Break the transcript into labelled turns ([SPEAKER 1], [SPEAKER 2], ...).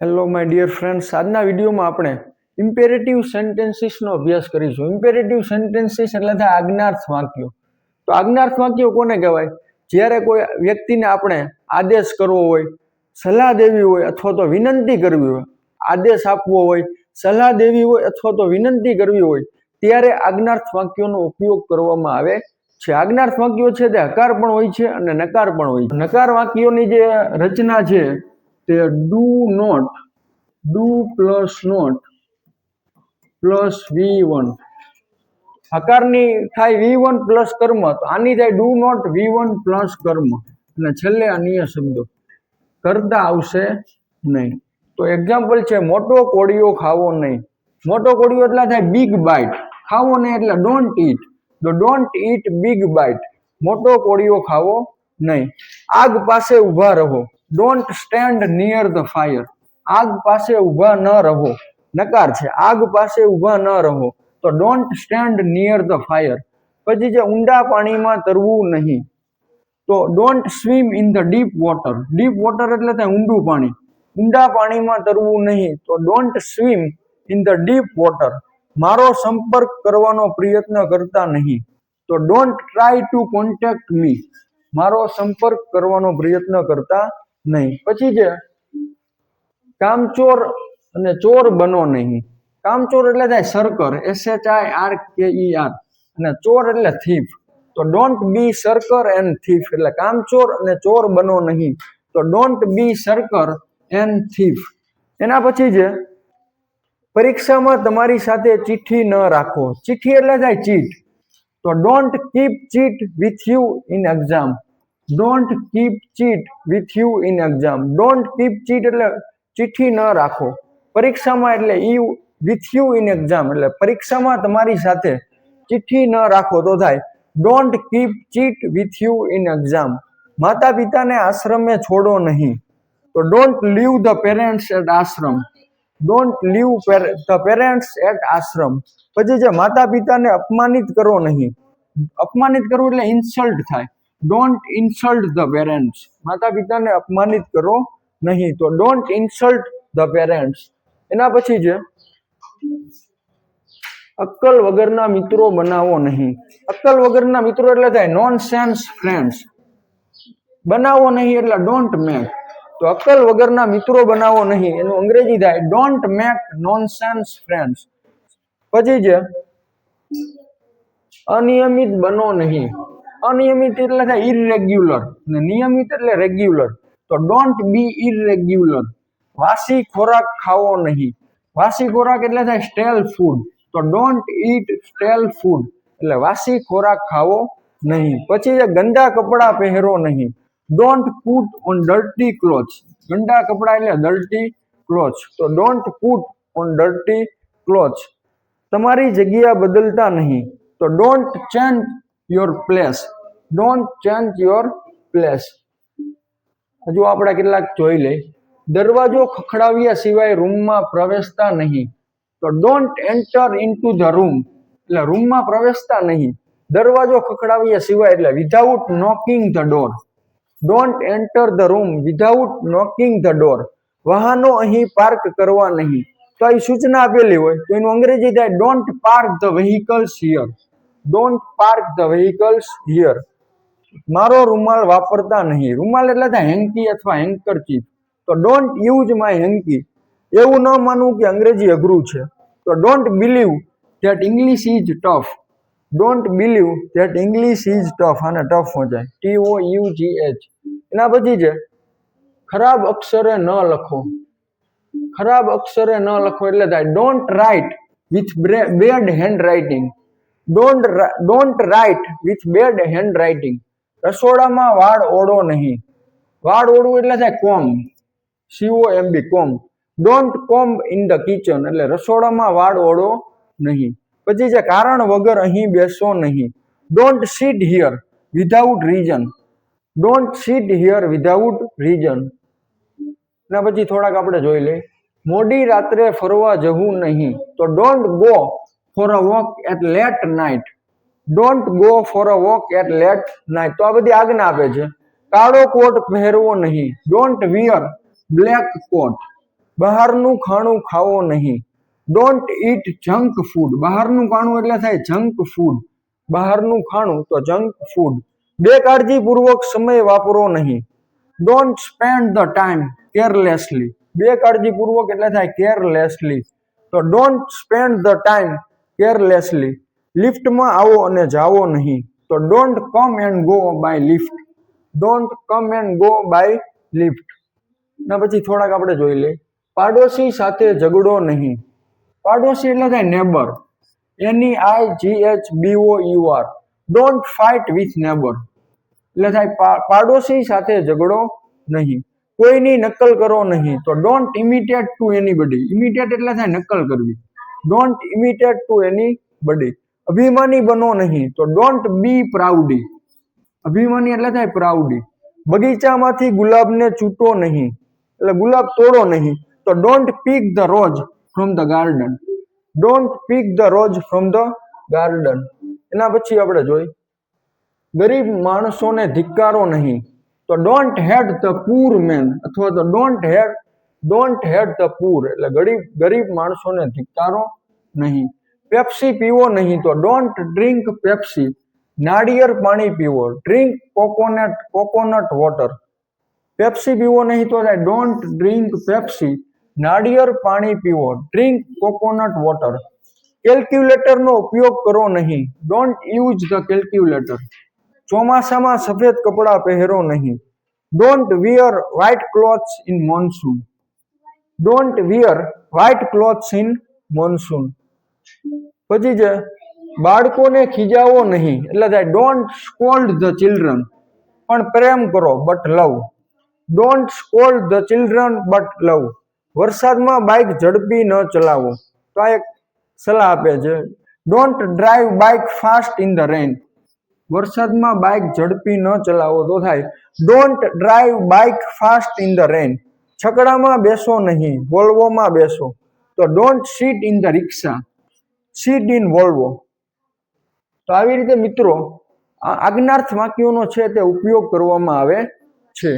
[SPEAKER 1] Hello my dear friends આજના વિડીયોમાં આપણે ઇમ્પેરેટિવ સેન્ટેન્સીસનો અભ્યાસ કરીશું. ઇમ્પેરેટિવ સેન્ટેન્સીસ એટલે થાય આજ્ઞાર્થ વાક્યો. તો આજ્ઞાર્થ વાક્યો કોને કહેવાય? જ્યારે કોઈ વ્યક્તિને આપણે આદેશ કરવો હોય, સલાહ દેવી હોય અથવા તો વિનંતી કરવી હોય, આદેશ આપવો હોય, સલાહ દેવી હોય અથવા તો વિનંતી કરવી હોય, ત્યારે આજ્ઞાર્થ વાક્યોનો ઉપયોગ કરવામાં આવે છે. આજ્ઞાર્થ વાક્યો છે તે હકાર પણ હોય છે અને નકાર પણ હોય છે. નકાર વાક્યોની જે રચના છે તે do not, do plus not, plus V one. હકારની થાય વી વન પ્લસ કર્મ, તો આની થાય do not, V one plus કર્મ. અને છેલ્લે અન્ય શબ્દો. કરતા આવશે નહીં. તો એક્ઝામ્પલ છે, મોટો કોળિયો ખાવો નહીં. મોટો કોળિયો એટલે થાય બિગ બાઇટ ખાવો નહીં એટલે ડોન્ટ ઈટ તો ડોન્ટ ઈટ બિગ બાઇટ મોટો કોળિયો ખાવો નહીં. આગ પાસે ઊભા રહો. Don't stand near the fire આગ પાસે ઊભા ન રહો. નકાર છે, આગ પાસે ઊભા ન રહો. તો don't stand near the fire પછી જે ઊંડા પાણીમાં તરવું નહીં. તો don't swim in the deep water deep water એટલે થાય ઊંડું પાણી. ઊંડા પાણીમાં તરવું નહીં. તો don't swim in the deep water મારો સંપર્ક કરવાનો પ્રયત્ન કરતા નહીં. તો don't try to contact me મારો સંપર્ક કરવાનો પ્રયત્ન કરતા નહીં. પછી છે કામચોર અને ચોર બનો નહીં. કામચોર એટલે થાય shirker S H I R K E R અને ચોર એટલે થીફ. તો don't be shirker and thief. એટલે કામચોર અને ચોર બનો નહીં. તો don't be shirker and thief. એના પછી છે પરીક્ષામાં તમારી સાથે ચિઠ્ઠી ન રાખો. ચિઠ્ઠી એટલે થાય ચીટ તો don't keep cheat with you in exam don't keep cheat with you in exam don't keep cheat એટલે ચિઠ્ઠી ન રાખો. પરીક્ષામાં એટલે you with you in exam એટલે પરીક્ષામાં તમારી સાથે ચિઠ્ઠી ન રાખો તો થાય. Don't keep cheat with you in exam માતા પિતાને આશ્રમે છોડો નહીં. તો don't leave the parents at ashram. Don't leave the parents at ashram. પછી જે માતા પિતાને અપમાનિત કરો નહીં. અપમાનિત કરવું એટલે ઇન્સલ્ટ થાય. ડોન્ટ ઇન્સલ્ટ ધ પેરેન્ટ્સ માતા પિતાને અપમાનિત કરો નહીં તો ડોન્ટ ઇન્સલ્ટ ધ પેરેન્ટ્સ એના પછી છે, અક્કલ વગરના મિત્રો બનાવો નહીં. અક્કલ વગરના મિત્રો એટલે થાય નોન સેન્સ ફ્રેન્ડ્સ બનાવો નહીં એટલે ડોન્ટ મેક તો અક્કલ વગરના મિત્રો બનાવો નહીં. એનું અંગ્રેજી થાય don't make nonsense friends પછી છે, અનિયમિત બનો નહીં. અનિયમિત એટલે થાય ઇરેગ્યુલર ને નિયમિત એટલે રેગ્યુલર તો ડોન્ટ બી ઇરેગ્યુલર વાસી ખોરાક ખાવો નહીં. વાસી ખોરાક એટલે થાય સ્ટેલ ફૂડ તો ડોન્ટ ઈટ સ્ટેલ ફૂડ એટલે વાસી ખોરાક ખાવો નહીં. પછી જે ગંદા કપડાં પહેરો નહીં. Don't put on dirty cloth ગંદા કપડાં એટલે ડર્ટી ક્લોથ તો don't put on dirty cloth તમારી જગ્યા બદલતા નહીં. તો don't change your place don't change your place હજુ આપણે કેટલાક જોઈ લઈ દરવાજો ખખડાવ્યા સિવાય રૂમમાં પ્રવેશતા નહીં. તો don't enter into the room એટલે રૂમમાં પ્રવેશતા નહીં. દરવાજો ખખડાવ્યા સિવાય એટલે without knocking the door don't enter the room without knocking the door વાહનો અહીં પાર્ક કરવા નહીં. તો અહીં સૂચના આપેલી હોય. તો એનું અંગ્રેજી થાય don't park the vehicles here don't park the vehicles here મારો રૂમાલ વાપરતા નહીં. રૂમાલ એટલે થાય હેન્કી અથવા હેન્કરચીફ તો ડોન્ટ યુઝ માય હેન્કી એવું ન માનવું કે અંગ્રેજી અઘરું છે. તો don't believe that English is tough don't believe that English is tough આને ટફ હો જાય T O U G H એના પછી છે, ખરાબ અક્ષરે ન લખો. ખરાબ અક્ષરે ન લખો એટલે થાય don't write with bad handwriting don't don't write with bad handwriting રસોડામાં વાળ ઓળો નહીં. વાળ ઓળવું એટલે થાય કોમ. સીઓ એમ બી કોમ. ડોન્ટ કોમ ઇન ધ કિચન એટલે રસોડામાં વાળ ઓળો નહીં. પછી જે કારણ વગર અહીં બેસો નહીં. Don't sit here without reason don't sit here without reason ના પછી થોડાક આપણે જોઈ લઈએ. મોડી રાત્રે ફરવા જવું નહીં તો don't go for a walk at late night don't go for a walk at late night તો આ બધી આજ્ઞા આપે છે. કાળો કોટ પહેરવો નહીં. ડોન્ટ વિયર બ્લેક કોટ બહારનું ખાણું ખાવો નહીં. ડોન્ટ ઈટ જંક ફૂડ બહારનું ખાણું એટલે થાય જંક ફૂડ બહારનું ખાણું તો જંક ફૂડ બેકાળજીપૂર્વક સમય વાપરો નહીં. Don't spend the time carelessly બેકાળજીપૂર્વક એટલે થાય કેરલેસલી તો don't spend the time carelessly લિફ્ટમાં આવો અને જાઓ નહીં. તો don't come and go by lift don't come and go by lift ના, પછી થોડાક આપણે જોઈ લઈએ. પાડોશી સાથે ઝઘડો નહીં. પાડોશી એટલે થાય neighbour N E I G H B O U R don't fight with neighbour એટલે થાય પાડોશી સાથે ઝઘડો નહીં. કોઈની નકલ કરો નહીં. તો ડોન્ટ ઇમિટેટ ટુ એની બડી ઇમિટેટ એટલે થાય નકલ કરવી. ડોન્ટ ઇમિટેટ ટુ એની બડી અભિમાની બનો નહીં તો ડોન્ટ બી પ્રાઉડી અભિમાની એટલે થાય પ્રાઉડી બગીચામાંથી ગુલાબને ચૂંટો નહીં, એટલે ગુલાબ તોડો નહીં તો don't pick the rose from the garden don't pick the rose from the garden એના પછી આપણે જોઈ, ગરીબ માણસોને ધિક્કારો નહીં તો don't hate the poor man અથવા તો don't hate don't hate the poor એટલે ગરીબ ગરીબ માણસોને ધિક્કારો નહીં. પેપ્સી પીવો નહીં તો ડોન્ટ ડ્રિંક પેપ્સી નાળિયેર પાણી પીવો. Drink coconut coconut water Pepsi પીવો નહીં તો ડોન્ટ ડ્રિંક પેપ્સી નાળિયેર પાણી પીવો. ડ્રિંક કોકોનટ વોટર કેલ્ક્યુલેટરનો ઉપયોગ કરો નહીં. ડોન્ટ યુઝ ધ કેલ્ક્યુલેટર ચોમાસામાં સફેદ કપડાં પહેરો નહીં. Don't wear white clothes in monsoon don't wear white clothes in monsoon પછી છે બાળકોને ખીજાવો નહીં. એટલે થાય ડોન્ટ સ્કોલ્ડ ધ ચિલ્ડ્રન પણ પ્રેમ કરો but love don't scold the children but love વરસાદમાં બાઇક ઝડપી ન ચલાવો. તો આ એક સલાહ આપે છે don't drive bike fast in the rain વરસાદમાં બાઇક ઝડપી ન ચલાવો તો થાય don't drive bike fast in the rain છકડામાં બેસો નહીં, વોલ્વોમાં બેસો. તો don't sit in the rickshaw sit in Volvo. તો આવી રીતે મિત્રો આજ્ઞાર્થ વાક્યોનો છે તે ઉપયોગ કરવામાં આવે છે.